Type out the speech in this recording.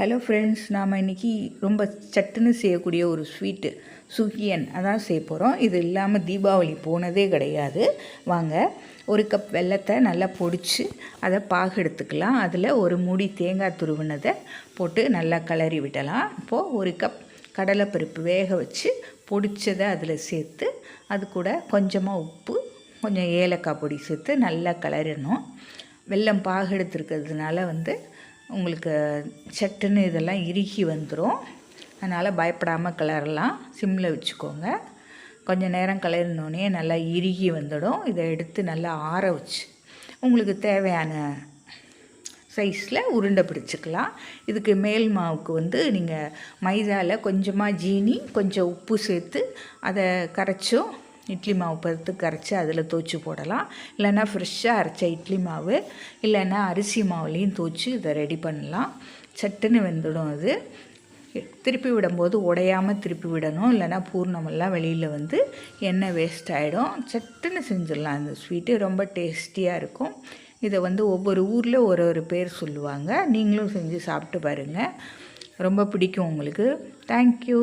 Hello friends நாம் இன்றைக்கி ரொம்ப சட்டுன்னு செய்யக்கூடிய ஒரு ஸ்வீட்டு சுகியன் அதான் செய்ய போகிறோம் இது இல்லாமல் தீபாவளி போனதே கிடையாது. வாங்க ஒரு கப் வெல்லத்தை நல்லா பொடிச்சு அதை பாகு எடுத்துக்கலாம். அதில் ஒரு மூடி தேங்காய் துருவினதை போட்டு நல்லா கிளறி விடலாம். இப்போது ஒரு கப் கடலைப்பருப்பு வேக வச்சு பொடிச்சதை அதில் சேர்த்து அது கூட கொஞ்சமாக உப்பு கொஞ்சம் ஏலக்காய் பொடி சேர்த்து நல்லா கிளறணும். வெல்லம் பாகு எடுத்துருக்கிறதுனால வந்து உங்களுக்கு சட்டுன்னு இதெல்லாம் இறுகி வந்துடும் அதனால் பயப்படாமல் கிளறலாம் சிம்மில் வச்சுக்கோங்க. கொஞ்சம் நேரம் கிளறினோடனே நல்லா இறுகி வந்துடும். இதை எடுத்து நல்லா ஆற வச்சு. உங்களுக்கு தேவையான சைஸில் உருண்டை பிடிச்சிக்கலாம். இதுக்கு மேல் மாவுக்கு வந்து நீங்கள் மைதாவில் கொஞ்சமாக ஜீனி கொஞ்சம் உப்பு சேர்த்து அதை கரைச்சும். இட்லி மாவு பருத்து கரைச்சி அதில் தோச்சி போடலாம். இல்லைன்னா ஃப்ரெஷ்ஷாக அரைச்ச இட்லி மாவு இல்லைன்னா அரிசி மாவுலேயும் தோச்சி இதை ரெடி பண்ணலாம். சட்டுன்னு வெந்துடும் அது. திருப்பி விடும்போது உடையாமல் திருப்பி விடணும். இல்லைனா பூர்ணமெல்லாம் வெளியில் வந்து எண்ணெய் வேஸ்ட் ஆகிடும் சட்டுன்னு செஞ்சிடலாம் அந்த ஸ்வீட்டு ரொம்ப டேஸ்டியாக இருக்கும். இதை வந்து ஒவ்வொரு ஊரில் ஒரு ஒரு பேர் சொல்லுவாங்க. நீங்களும் செஞ்சு சாப்பிட்டு பாருங்கள் ரொம்ப பிடிக்கும் உங்களுக்கு. தேங்க்யூ